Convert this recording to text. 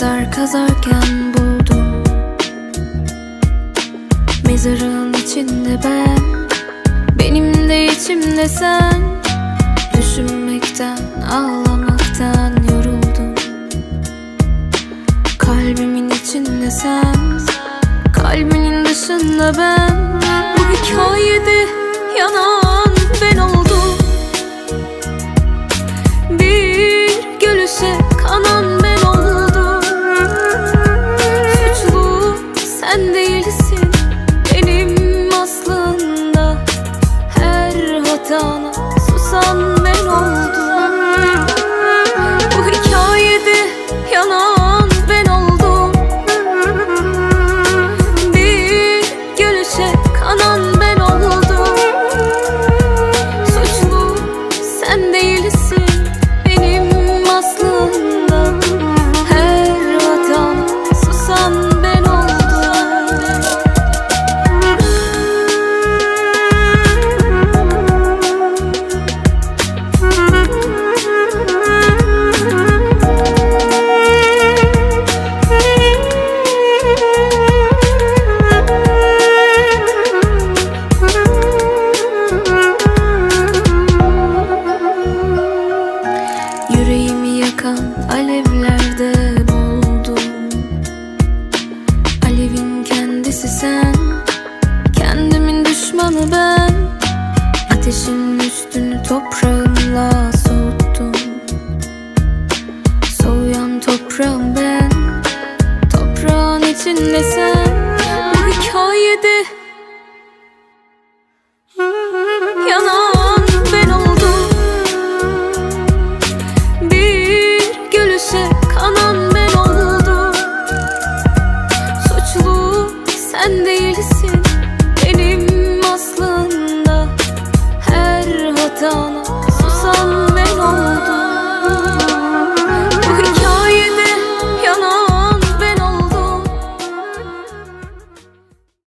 kazarken buldum. Mezarın içinde ben Benim de içimde sen. Düşünmekten, ağlamaktan yoruldum. Kalbimin içinde sen Kalbinin dışında ben yakan alevlerde boğuldum. Alevin kendisi sen Kendimin düşmanı ben. Ateşin üstünü toprağımla soğuttum. Soğuyan toprağım ben Toprağın içinde sen. Bu hikayede